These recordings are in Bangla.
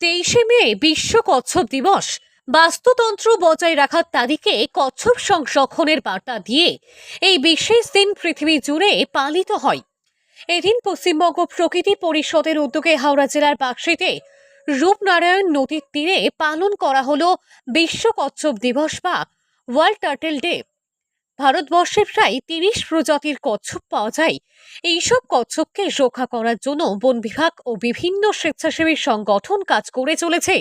তেইশে মে, বিশ্ব কচ্ছপ দিবস। বাস্তুতন্ত্র বজায় রাখার তারিখে কচ্ছপ সংরক্ষণের বার্তা দিয়ে এই বিশেষ দিন পৃথিবী জুড়ে পালিত হয়। এদিন পশ্চিমবঙ্গ প্রকৃতি পরিষদের উদ্যোগে হাওড়া জেলার বাক্সিতে রূপনারায়ণ নদীর তীরে পালন করা হল বিশ্ব কচ্ছপ দিবস বা ওয়ার্ল্ড টার্টেল ডে। ভারতবর্ষে প্রায় তিরিশ প্রজাতির কচ্ছপ পাওয়া যায়। এইসব কচ্ছপকে রক্ষা করার জন্য বন বিভাগ ও বিভিন্ন স্বেচ্ছাসেবী সংগঠন কাজ করে চলেছে।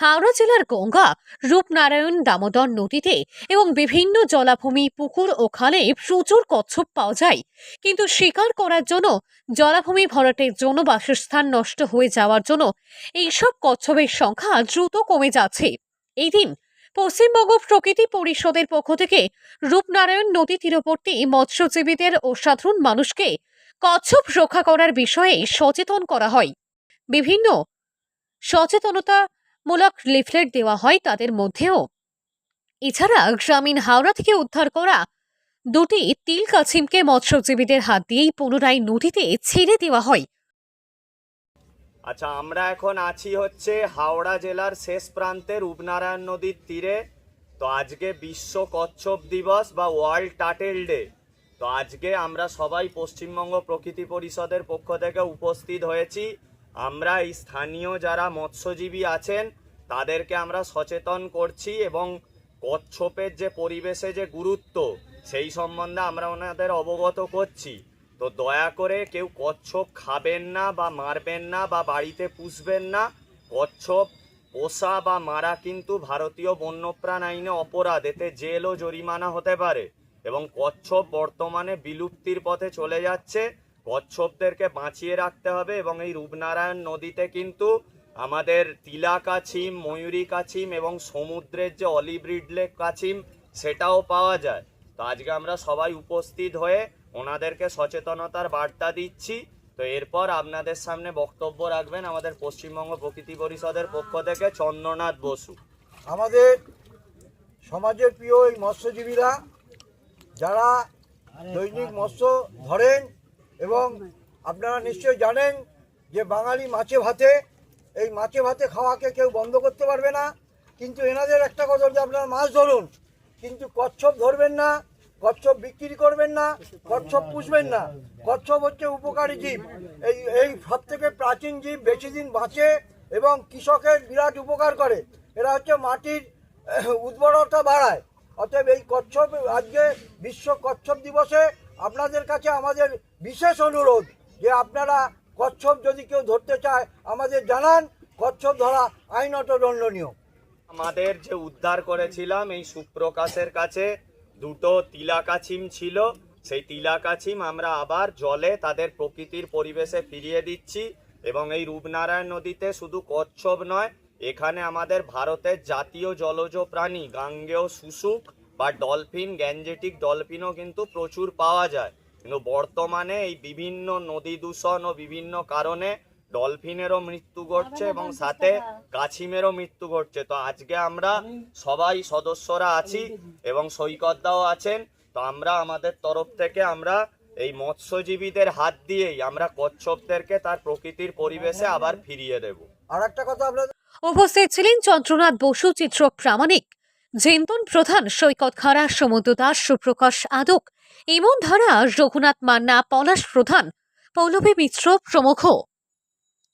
হাওড়া জেলার গঙ্গা, রূপনারায়ণ দামোদর নদীতে এবং বিভিন্ন জলাভূমি, পুকুর ও খালে প্রচুর কচ্ছপ পাওয়া যায়। কিন্তু শিকার করার জন্য, জলাভূমি ভরাটের জন্য বাসস্থান নষ্ট হয়ে যাওয়ার জন্য এইসব কচ্ছপের সংখ্যা দ্রুত কমে যাচ্ছে। এই দিন পশ্চিমবঙ্গ প্রকৃতি পরিষদের পক্ষ থেকে রূপনারায়ণ নদী তীরবর্তী মৎস্যজীবীদের ও সাধারণ মানুষকে কচ্ছপ রক্ষা করার বিষয়ে সচেতন করা হয়। বিভিন্ন সচেতনতামূলক লিফলেট দেওয়া হয় তাদের মধ্যেও। এছাড়া গ্রামীণ হাওড়া থেকে উদ্ধার করা দুটি তিল কাছিমকে মৎস্যজীবীদের হাত দিয়েই পুনরায় নদীতে ছেড়ে দেওয়া হয়। আচ্ছা আমরা এখন আছি হচ্ছে হাওড়া জেলার শেষ প্রান্তে রূপনারায়ণ নদীর তীরে। তো আজকে বিশ্ব কচ্ছপ দিবস বা ওয়ার্ল্ড টাটেল ডে। তো আজকে আমরা সবাই পশ্চিমবঙ্গ প্রকৃতি পরিষদের পক্ষ থেকে উপস্থিত হয়েছি। আমরা এই স্থানীয় যারা মৎস্যজীবী আছেন, তাদেরকে আমরা সচেতন করছি এবং কচ্ছপের যে পরিবেশে যে গুরুত্ব, সেই সম্বন্ধে আমরা ওনাদের অবগত করছি। তো দয়া করে কেউ কচ্ছপ খাবেন না বা মারবেন না বা বাড়িতে পুষবেন না। কচ্ছপ, পোষা বা মারা কিন্তু ভারতীয় বন্যপ্রাণ আইনে অপরাধ। এতে জেল ও জরিমানা হতে পারে এবং কচ্ছপ বর্তমানে বিলুপ্তির পথে চলে যাচ্ছে। কচ্ছপদেরকে বাঁচিয়ে রাখতে হবে এবং এই রূপনারায়ণ নদীতে কিন্তু আমাদের তিলা কাছিম, ময়ূরী কাছিম এবং সমুদ্রের যে অলিভ কাছিম, সেটাও পাওয়া যায়। তো আজকে আমরা সবাই উপস্থিত হয়ে ওনাদেরকে সচেতনতার বার্তা দিচ্ছি। তো এরপর আপনাদের সামনে বক্তব্য রাখবেন আমাদের পশ্চিমবঙ্গ প্রকৃতি পরিষদের পক্ষ থেকে চন্দ্রনাথ বসু। আমাদের সমাজের প্রিয় এই মৎস্যজীবীরা যারা দৈনিক মৎস্য ধরেন এবং আপনারা নিশ্চয়ই জানেন যে বাঙালি মাছে ভাতে এই মাছে ভাতে খাওয়াকে কেউ বন্ধ করতে পারবে না। কিন্তু এনাদের একটা কথা যে আপনারা মাছ ধরুন কিন্তু কচ্ছপ ধরবেন না কচ্ছপ বিক্রি করবেন না কচ্ছপ পুষবেন না। কচ্ছপ হচ্ছে উপকারী জীব। এই এই সব থেকে প্রাচীন জীব বেশি দিন বাঁচে এবং কৃষকের বিরাট উপকার করে। এরা হচ্ছে মাটির উর্বরতা বাড়ায়। অতএব এই কচ্ছপ আজকে বিশ্ব কচ্ছপ দিবসে আপনাদের কাছে আমাদের বিশেষ অনুরোধ যে আপনারা কচ্ছপ যদি কেউ ধরতে চায়, আমাদের জানান। কচ্ছপ ধরা আইনত দণ্ডনীয়। আমাদের যে উদ্ধার করেছিলাম এই সুপ্রকাশের কাছে দুটো তিলা কাছিম ছিল। সেই তিলা কাছিম আমরা আবার জলে তাদের প্রকৃতির পরিবেশে ফিরিয়ে দিচ্ছি এবং এই রূপনারায়ণ নদীতে শুধু কচ্ছপ নয়, এখানে আমাদের ভারতের জাতীয় জলজ প্রাণী গাঙ্গেয় শুশুক বা ডলফিন গ্যাঞ্জেটিক ডলফিনও কিন্তু প্রচুর পাওয়া যায়। কিন্তু বর্তমানে এই বিভিন্ন নদী দূষণ ও বিভিন্ন কারণে ডলফিনেরও মৃত্যু ঘটছে এবং সাথে কাছিমেরও মৃত্যু ঘটছে। তো আজকে আমরা সবাই সদস্যরা আছি এবং সৈকতদাও আছেন। তো আমরা আমাদের তরফ থেকে আমরা এই মৎস্যজীবীদের হাত দিয়েই আমরা কচ্ছপদেরকে তার প্রকৃতির পরিবেশে আবার ফিরিয়ে দেব। আর একটা কথা আপনাদের উপস্থিত ছিলেন চন্দ্রনাথ বসু চিত্র প্রামাণিক। জেন্তন প্রধান সৈকত খাড়া সমুদ্র দাস সুপ্রকাশ আদক। ইমন ধারা রঘুনাথ মান্না পলাশ প্রধান পৌলভী মিত্র প্রমুখ।